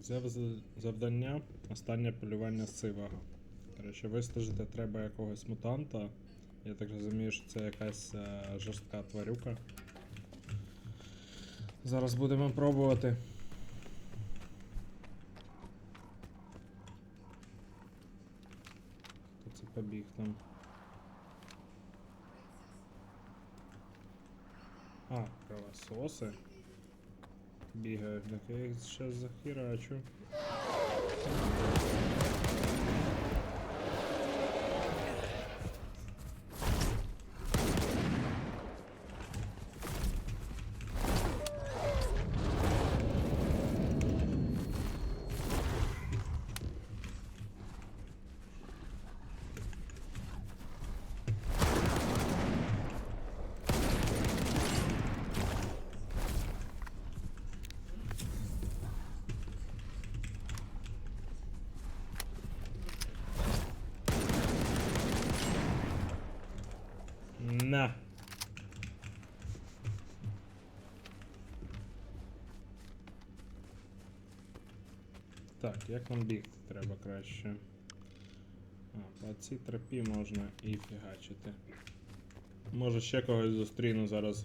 взяв завдання останнє полювання сивого. Коротше, вистежити треба якогось мутанта. Я так розумію, що це якась е, жорстка тварюка. Зараз будемо пробувати. Хто це побіг там? А, кровососи. Бігають, так я їх зараз захерачу. На. Так, як нам бігти треба краще? А, по цій тропі можна і фігачити. Може ще когось зустріну зараз.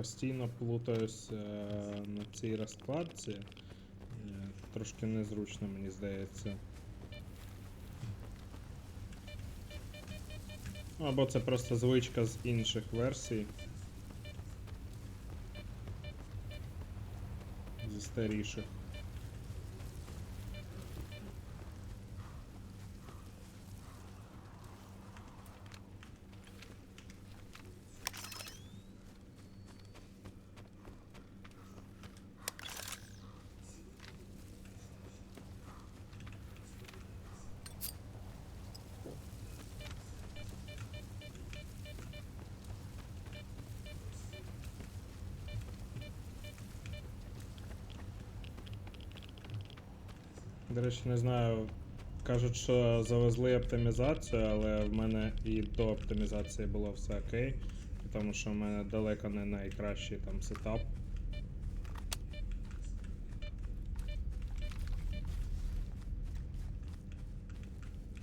Постійно плутаюсь е, на цій розкладці. Е, Трошки незручно, мені здається. Або це просто звичка з інших версій. Зі старіших. До речі, не знаю. Кажуть, що завезли оптимізацію, але в мене і до оптимізації було все окей. Тому що в мене далеко не найкращий там сетап.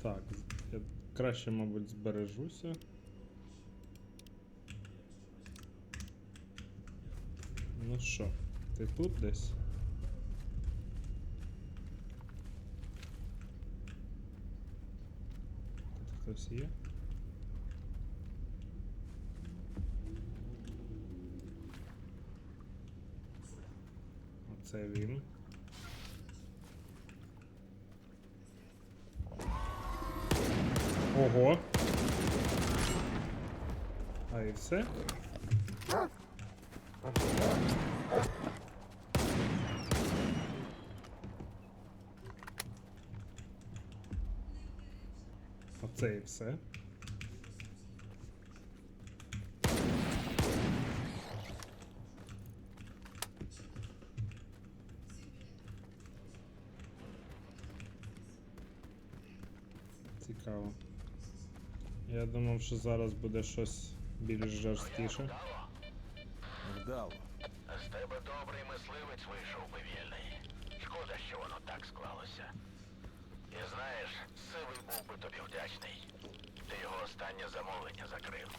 Так, я краще, мабуть, збережуся. Ну що, ти тут десь? Тут хтось є? Оце він. Ого. А і все? Оце і все. Цікаво. Я думав, що зараз буде щось більш жорсткіше. Вдало. З тебе добрий мисливець вийшов повільний. Шкода, що воно так склалося. Знаєш, сивий був би тобі вдячний. Ти його останнє замовлення закрив.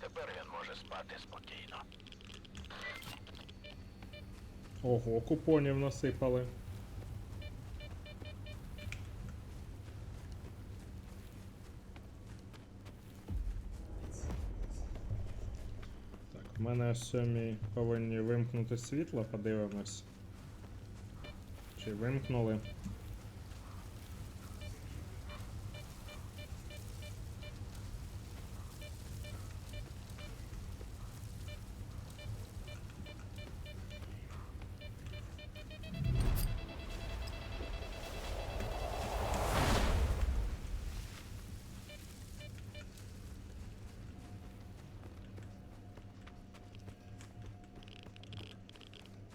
Тепер він може спати спокійно. Ого, купонів насипали. Так, в мене о сьомій повинні вимкнути світло, подивимось. Чи вимкнули?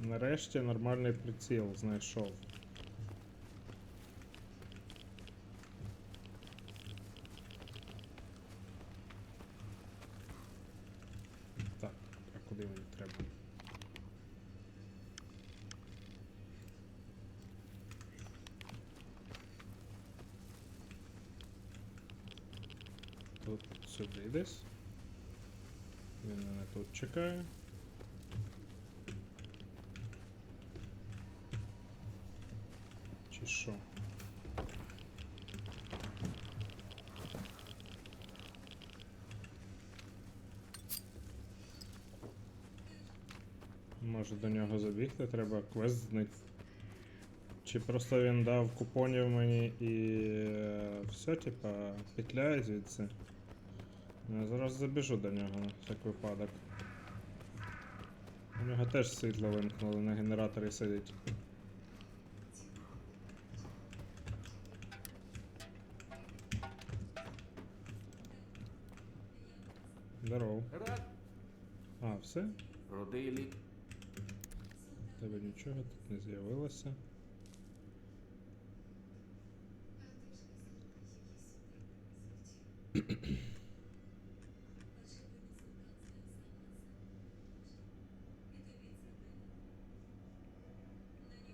Нарешті нормальний приціл знайшов. Так, а куди мені треба? Тут сюди десь. Він мене тут чекає. Що? Може до нього забігти, треба квест знайти. Чи просто він дав купонів мені і е, все, типа, петляє звідси. Ну, Я зараз забіжу до нього на всяк випадок. У нього теж світло вимкнули, на генераторі сидить. Здорово. А, все? рудий лік. Тебе нічого тут не з'явилося.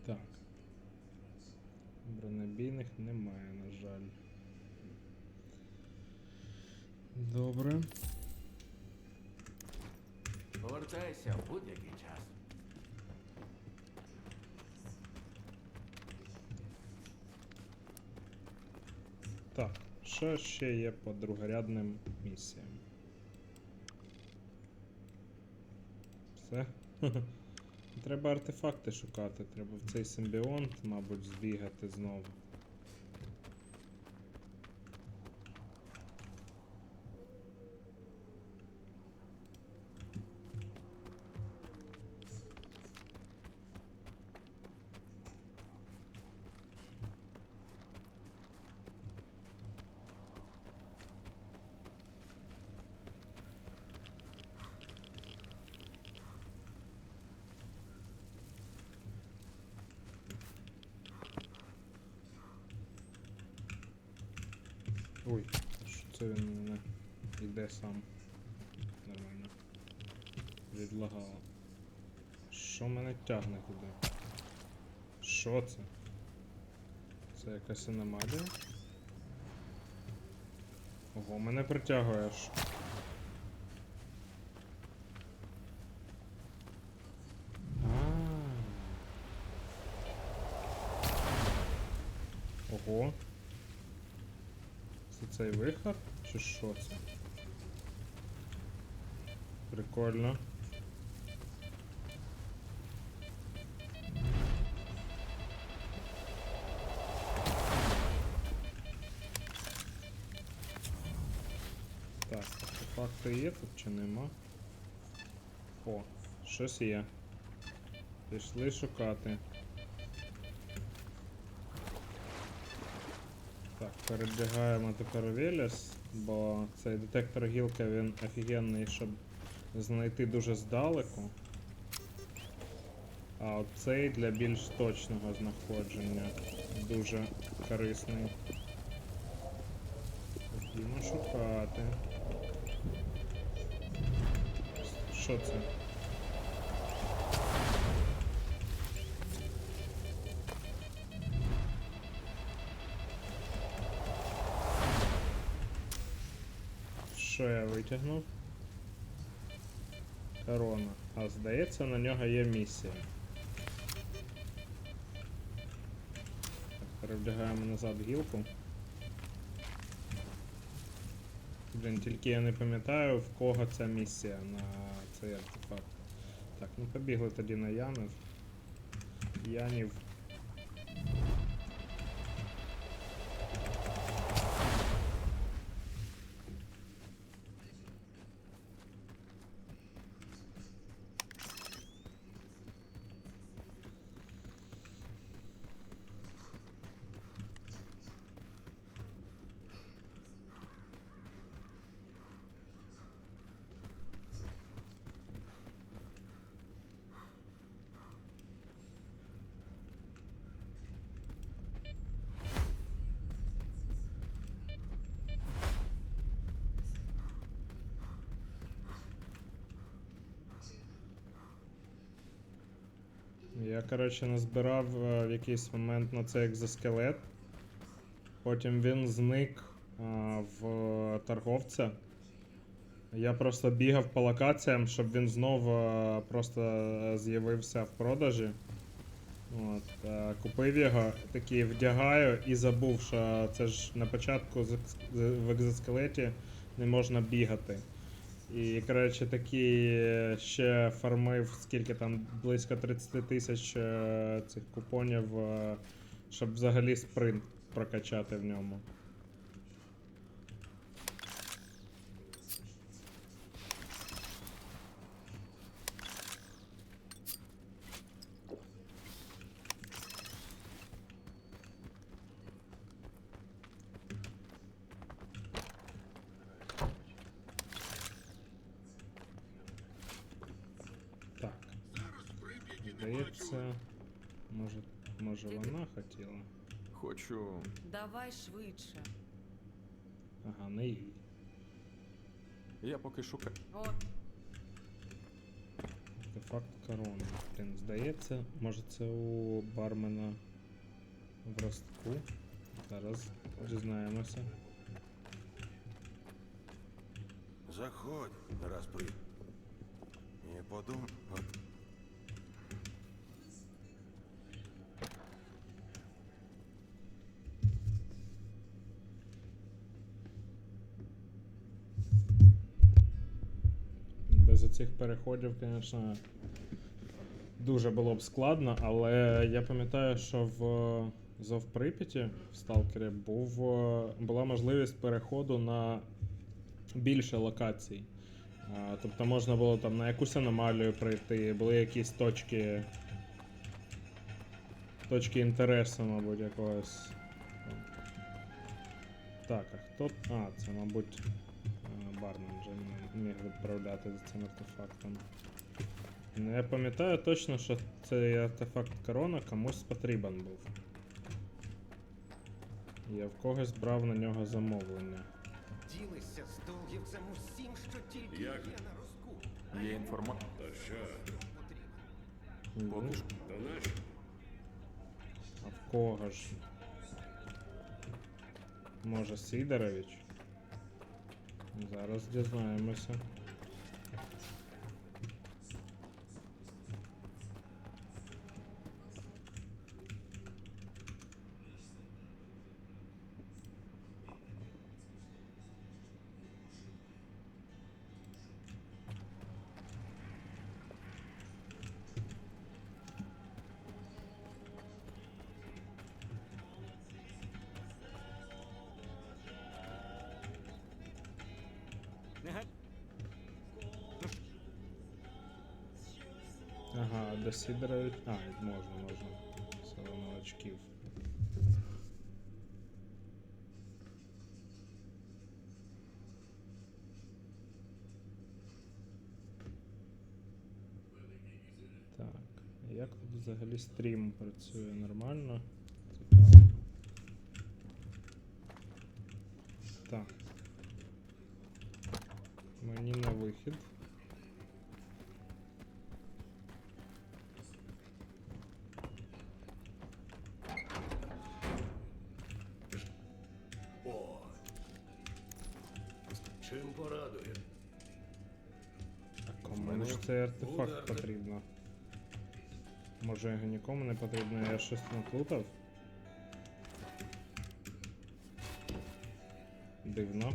Так. Бронебійних немає, на жаль. Добре. Повертайся в будь-який час. Так, що ще є по другорядним місіям? Все? Треба артефакти шукати, треба в цей симбіонт, мабуть, збігати знову. Ой, що це він мене йде сам. Нормально. Відлагало. Що мене тягне туди? Що це? Це якась аномалія? Ого, мене притягує аж. Ого. Це цей вихор? Чи що це? Прикольно. Так, артефакти є тут чи нема? О, щось є. Пішли шукати. Так, перебігаємо тепер у Веліс, бо цей детектор гілки він офігенний, щоб знайти дуже здалеку. А цей для більш точного знаходження дуже корисний. Ходімо шукати. Що це? Що я витягнув? Корона. А здається, на нього є місія. Так, перевдягаємо назад гілку. Блін, тільки я не пам'ятаю, в кого ця місія на цей артефакт. Так, ну побігли тоді на Янів. Янів. Я, коротше, назбирав е, в якийсь момент на цей екзоскелет. Потім він зник е, в торговця. Я просто бігав по локаціям, щоб він знов е, просто з'явився в продажі. От, купив його, такий вдягаю і забув, що це ж на початку в екзоскелеті не можна бігати. І, коротше, такий е, ще фармив скільки там близько 30 тисяч е, цих купонів, е, щоб взагалі спринт прокачати в ньому. Так. Здається, може, може вона хотіла. Хочу. Давай швидше. Ага, не їй. Я поки шукаю. От, Артефакт корони. Блін, здається, може це у бармена в ростку. Зараз дізнаємося. Заходь, раз при. І подум. От Оцих переходів, звісно, дуже було б складно, але я пам'ятаю, що в Зов Прип'яті в Сталкері був, е, була можливість переходу на більше локацій. Тобто можна було там на якусь аномалію прийти, були якісь точки. Точки інтересу, мабуть, якогось. Так, а хто. А, це, мабуть, е, бармен вже не міг відправляти за цим артефактом. Ну, я пам'ятаю точно, що цей артефакт корона комусь потрібен був. Я в когось брав на нього замовлення. Ділися з долгівцем усім, що тільки є на розкуп. Є інформація. Ну, Поки що. А в кого ж? Може Сидорович? Зараз дізнаємося. До. А, можна, можна. Село новачків. Так, як тут взагалі стрім працює нормально? Цікаво. Так. Мені на вихід. Чим порадує? А кому ж цей артефакт потрібно? Може його нікому не потрібно, я щось наплутав? Дивно.